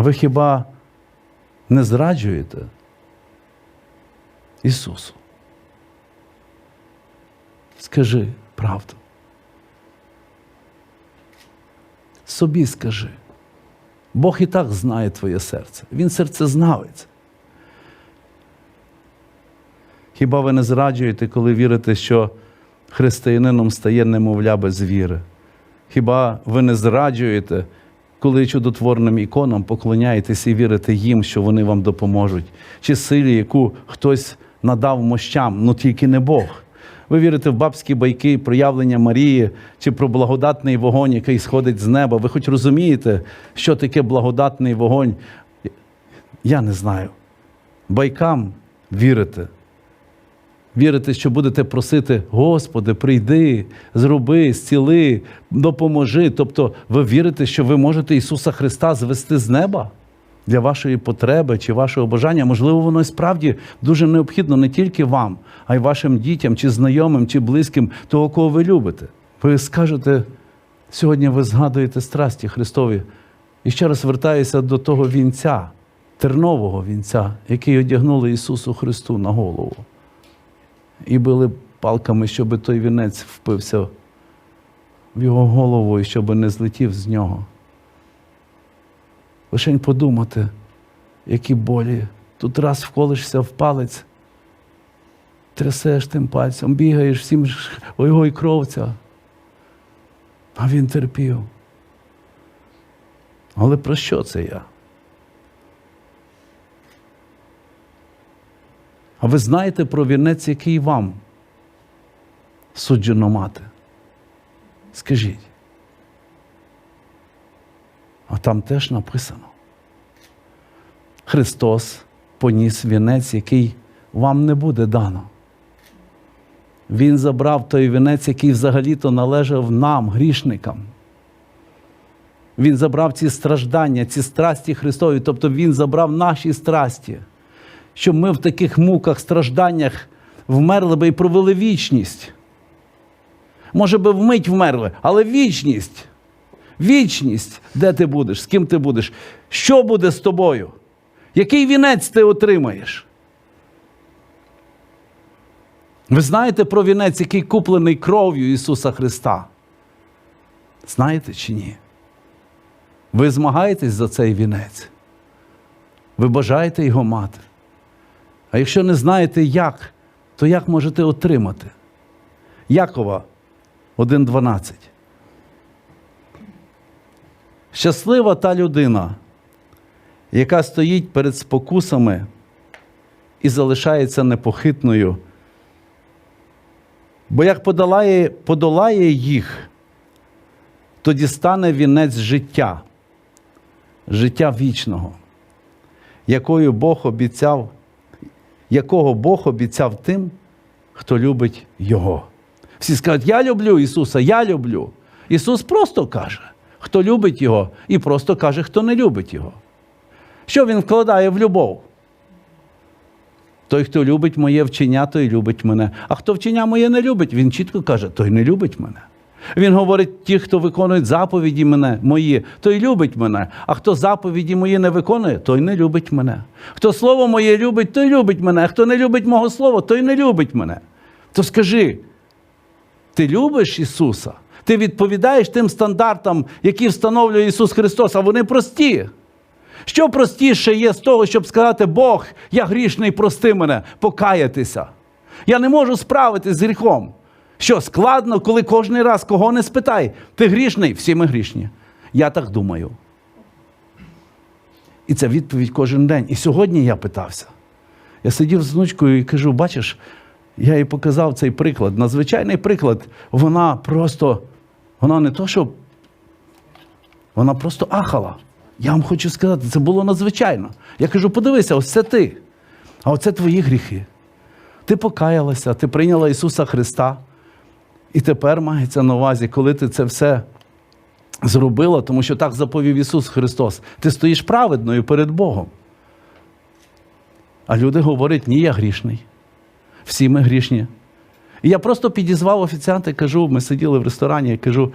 Ви хіба не зраджуєте Ісусу? Скажи правду. Собі скажи. Бог і так знає твоє серце. Він серцезнавець. Хіба ви не зраджуєте, коли вірите, що християнином стає немовля без віри? Хіба ви не зраджуєте, коли чудотворним іконам поклоняєтесь і вірите їм, що вони вам допоможуть? Чи силі, яку хтось надав мощам, ну тільки не Бог? Ви вірите в бабські байки, проявлення Марії чи про благодатний вогонь, який сходить з неба. Ви хоч розумієте, що таке благодатний вогонь? Я не знаю. Байкам вірите. Вірите, що будете просити, Господи, прийди, зроби, зціли, допоможи. Тобто ви вірите, що ви можете Ісуса Христа звести з неба для вашої потреби чи вашого бажання. Можливо, воно і справді дуже необхідно не тільки вам, а й вашим дітям, чи знайомим, чи близьким, того, кого ви любите. Ви скажете, сьогодні ви згадуєте страсті Христові. І ще раз вертаюся до того вінця, тернового вінця, який одягнули Ісусу Христу на голову і били палками, щоб той вінець впився в його голову і щоб не злетів з нього. Лишень подумати, які болі. Тут раз вколишся в палець, трясеш тим пальцем, бігаєш всім його і кровця. А він терпів. Але про що це я? А ви знаєте про вінець, який вам суджено мати? Скажіть. А там теж написано. Христос поніс вінець, який вам не буде дано. Він забрав той вінець, який взагалі-то належав нам, грішникам. Він забрав ці страждання, ці страсті Христові, тобто Він забрав наші страсті щоб ми в таких муках, стражданнях вмерли би і провели вічність. Може би вмить вмерли, але вічність. Вічність, де ти будеш, з ким ти будеш, що буде з тобою? Який вінець ти отримаєш? Ви знаєте про вінець, який куплений кров'ю Ісуса Христа? Знаєте чи ні? Ви змагаєтесь за цей вінець? Ви бажаєте його мати? А якщо не знаєте як, то як можете отримати? Якова 1.12. Щаслива та людина, яка стоїть перед спокусами і залишається непохитною. Бо як подолає, подолає їх, тоді стане вінець життя, життя вічного, якою Бог обіцяв якого Бог обіцяв тим, хто любить Його. Всі скажуть, я люблю Ісуса, я люблю. Ісус просто каже, хто любить Його, і просто каже, хто не любить Його. Що Він вкладає в любов? Той, хто любить моє вчення, той любить мене. А хто вчення моє не любить, він чітко каже, той не любить мене. Він говорить, ті, хто виконують заповіді мене, мої, той любить мене. А хто заповіді мої не виконує, той не любить мене. Хто слово моє любить, той любить мене. А хто не любить мого слова, той не любить мене. То скажи, ти любиш Ісуса? Ти відповідаєш тим стандартам, які встановлює Ісус Христос, а вони прості. Що простіше є з того, щоб сказати, Бог, я грішний, прости мене, покаятися. Я не можу справитися з гріхом. Що складно, коли кожен раз кого не спитай, ти грішний? Всі ми грішні. Я так думаю. І це відповідь кожен день. І сьогодні я питався. Я сидів з внучкою і кажу: бачиш, я їй показав цей приклад. Надзвичайний приклад. Вона просто, вона не то, що вона просто ахала. Я вам хочу сказати, це було надзвичайно. Я кажу: подивися, ось це ти. А оце твої гріхи. Ти покаялася, ти прийняла Ісуса Христа. І тепер мається на увазі, коли ти це все зробила, тому що так заповів Ісус Христос, ти стоїш праведною перед Богом. А люди говорять, ні, я грішний. Всі ми грішні. І я просто підізвав офіціанта і кажу, ми сиділи в ресторані, я кажу: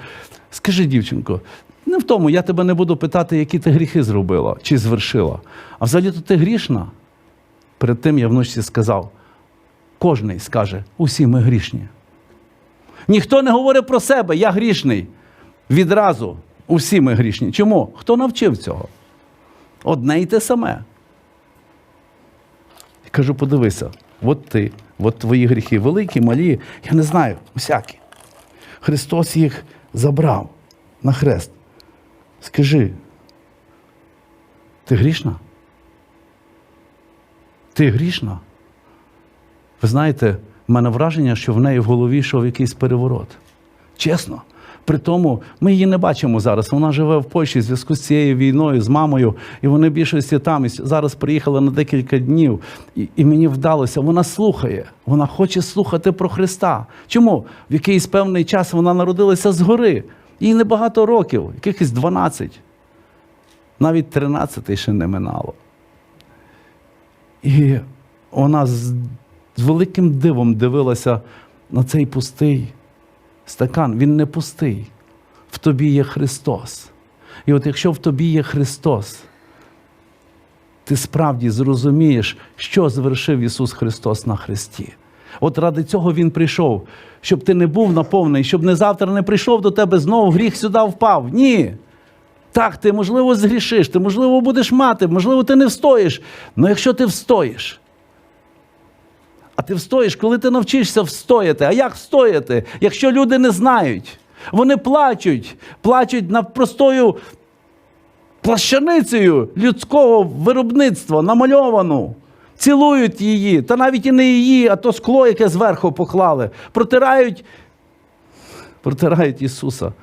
скажи, дівчинко, Не в тому, я тебе не буду питати, які ти гріхи зробила чи звершила. А взагалі то ти грішна. Перед тим я вночі сказав: кожний скаже, усі ми грішні. Ніхто не говорить про себе, я грішний. Відразу усі ми грішні. Чому? Хто навчив цього? Одне й те саме. Я кажу, подивися, от ти, от твої гріхи, великі, малі, я не знаю, усякі. Христос їх забрав на хрест. Скажи, ти грішна? Ти грішна? Ви знаєте, в мене враження, що в неї в голові йшов якийсь переворот. Чесно. При тому ми її не бачимо зараз. Вона живе в Польщі в зв'язку з цією війною, з мамою, і вони більшості там. І зараз приїхала на декілька днів, і, і мені вдалося. Вона слухає, вона хоче слухати про Христа. Чому? В якийсь певний час вона народилася згори. Їй небагато років, якихось 12. Навіть 13 ще не минало. І вона з, великим дивом дивилася на цей пустий стакан. Він не пустий. В тобі є Христос. І от якщо в тобі є Христос, ти справді зрозумієш, що звершив Ісус Христос на Христі. От ради цього Він прийшов, щоб ти не був наповнений, щоб не завтра не прийшов до тебе знову гріх сюди впав. Ні. Так, ти, можливо, згрішиш, ти, можливо, будеш мати, можливо, ти не встоїш. Але якщо ти встоїш, а ти встоїш, коли ти навчишся встояти. А як встояти, якщо люди не знають? Вони плачуть, плачуть над простою плащаницею людського виробництва, намальовану. Цілують її, та навіть і не її, а то скло, яке зверху поклали. Протирають, протирають Ісуса.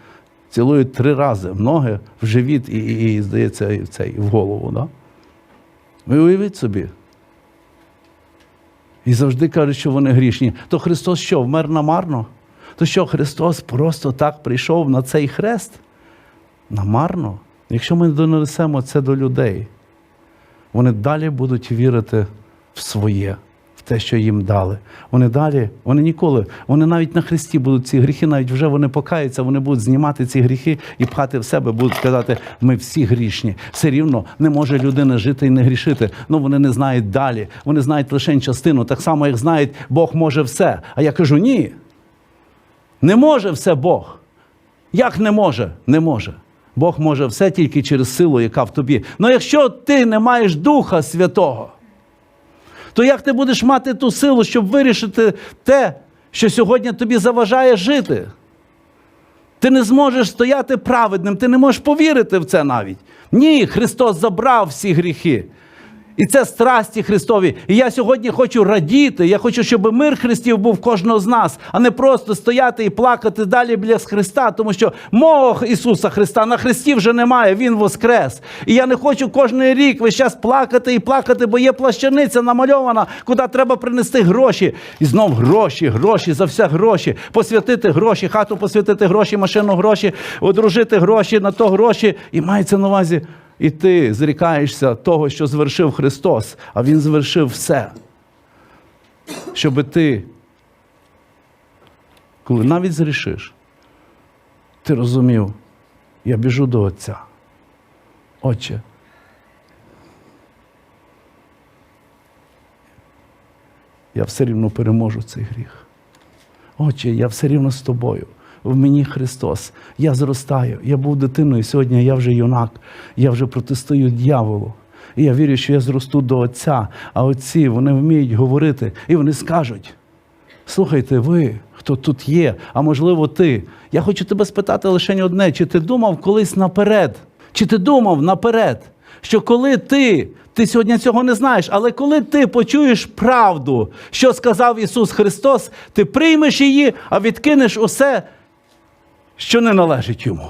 Цілують три рази в ноги, в живіт і, і, і здається, і в, цей, в голову. Да? Ви уявіть собі. І завжди кажуть, що вони грішні. То Христос що, вмер намарно? То що Христос просто так прийшов на цей хрест? Намарно? Якщо ми донесемо це до людей, вони далі будуть вірити в своє, те, що їм дали. Вони далі, вони ніколи, вони навіть на Христі будуть ці гріхи, навіть вже вони покаються, вони будуть знімати ці гріхи і пхати в себе, будуть казати, ми всі грішні. Все рівно не може людина жити і не грішити. Ну вони не знають далі. Вони знають лише частину, так само, як знають, Бог може все. А я кажу, ні. Не може все Бог. Як не може? Не може. Бог може все тільки через силу, яка в тобі. Ну якщо ти не маєш Духа Святого, то як ти будеш мати ту силу, щоб вирішити те, що сьогодні тобі заважає жити? Ти не зможеш стояти праведним, ти не можеш повірити в це навіть. Ні, Христос забрав всі гріхи. І це страсті Христові. І я сьогодні хочу радіти. Я хочу, щоб мир Христів був кожного з нас, а не просто стояти і плакати далі біля Христа, тому що мого Ісуса Христа на Христі вже немає, Він воскрес. І я не хочу кожен рік весь час плакати і плакати, бо є плащаниця намальована, куди треба принести гроші. І знов гроші, гроші, за все гроші, посвятити гроші, хату посвятити гроші, машину гроші, одружити гроші, на то гроші. І мається на увазі. І ти зрікаєшся того, що звершив Христос, а Він звершив все. Щоб ти, коли навіть зрішиш, ти розумів, я біжу до Отця. Отче. Я все рівно переможу цей гріх. Отче, я все рівно з тобою. В мені Христос. Я зростаю. Я був дитиною, сьогодні я вже юнак, я вже протистую дьяволу. І я вірю, що я зросту до Отця, а отці вони вміють говорити, і вони скажуть: слухайте, ви, хто тут є, а можливо, ти. Я хочу тебе спитати лише одне: чи ти думав колись наперед? Чи ти думав наперед? Що коли ти, ти сьогодні цього не знаєш, але коли ти почуєш правду, що сказав Ісус Христос, ти приймеш її, а відкинеш усе, що не належить йому.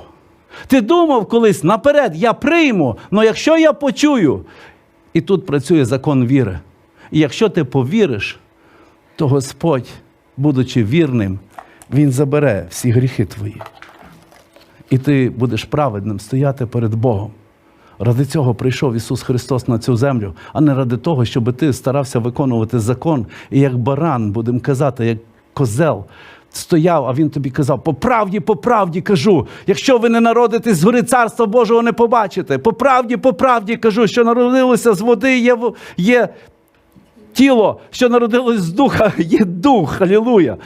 Ти думав колись наперед, я прийму, але якщо я почую, і тут працює закон віри. І якщо ти повіриш, то Господь, будучи вірним, Він забере всі гріхи твої. І ти будеш праведним стояти перед Богом. Ради цього прийшов Ісус Христос на цю землю, а не ради того, щоб ти старався виконувати закон і як баран, будемо казати, як козел, стояв, а він тобі казав: по правді, по правді кажу, якщо ви не народитесь з царства Божого не побачите. По правді, по правді кажу, що народилося з води, є, є тіло, що народилось з духа, є дух. Халілуя.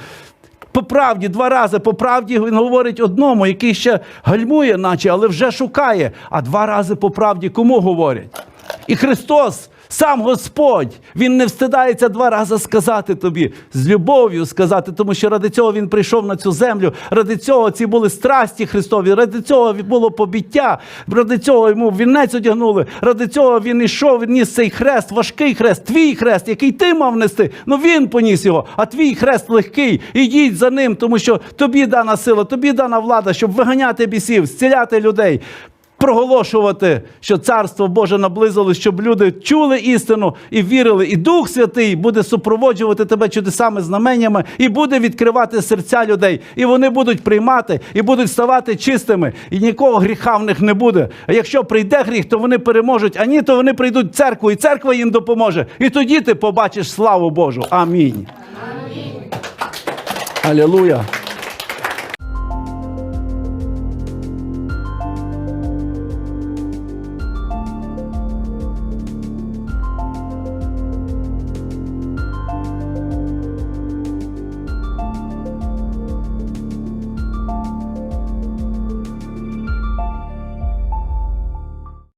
По правді, два рази, по правді він говорить одному, який ще гальмує, наче, але вже шукає. А два рази по правді кому говорять? І Христос, сам Господь, Він не встидається два рази сказати тобі, з любов'ю сказати, тому що ради цього Він прийшов на цю землю, ради цього ці були страсті Христові, ради цього було побіття, ради цього йому вінець одягнули, ради цього він ішов, він ніс цей хрест, важкий хрест, твій хрест, який ти мав нести. Ну він поніс його, а твій хрест легкий. Ідіть за ним, тому що тобі дана сила, тобі дана влада, щоб виганяти бісів, зціляти людей. Проголошувати, що царство Боже наблизилось, щоб люди чули істину і вірили, і Дух Святий буде супроводжувати тебе чудесами, знаменнями, і буде відкривати серця людей. І вони будуть приймати, і будуть ставати чистими, і нікого гріха в них не буде. А якщо прийде гріх, то вони переможуть. А ні, то вони прийдуть в церкву, і церква їм допоможе. І тоді ти побачиш славу Божу. Амінь. Алілуя.